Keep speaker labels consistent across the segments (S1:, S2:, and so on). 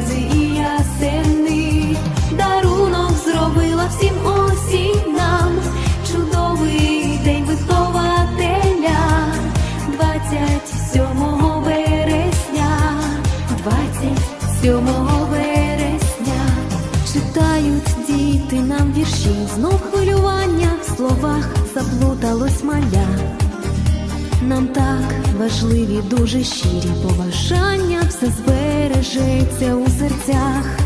S1: Берези і ясени, дарунок зробила всім осінь нам, чудовий день вихователя, 27 вересня, 27 вересня. Читають діти нам вірші, знов хвилювання в словах заплуталось маля. Нам так важливі, дуже щирі. Побажання, все збережеться у серцях.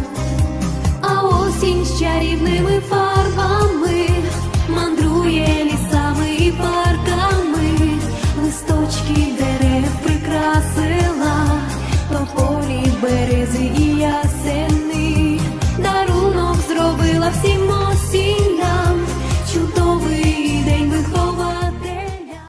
S1: А осінь з чарівними фарбами